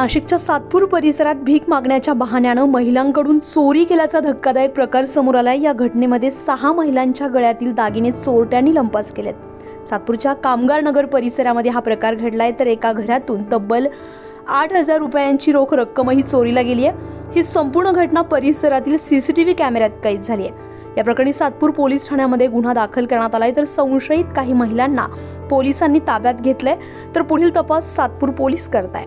नाशिकच्या सातपूर परिसरात भीक मागण्याच्या बहाण्यानं महिलांकडून चोरी केल्याचा धक्कादायक प्रकार समोर आलाय. या घटनेमध्ये सहा महिलांच्या गळ्यातील दागिने चोरट्यांनी लंपास केलेत. सातपूरच्या कामगार नगर परिसरामध्ये हा प्रकार घडलाय तर एका घरातून तब्बल आठ हजार रुपयांची रोख रक्कमही चोरीला गेली आहे. ही संपूर्ण घटना परिसरातील सीसीटीव्ही कॅमेऱ्यात कैद झाली आहे. या प्रकरणी सातपूर पोलीस ठाण्यामध्ये गुन्हा दाखल करण्यात आलाय. तर संशयित काही महिलांना पोलिसांनी ताब्यात घेतलंय. तर पुढील तपास सातपूर पोलीस करताय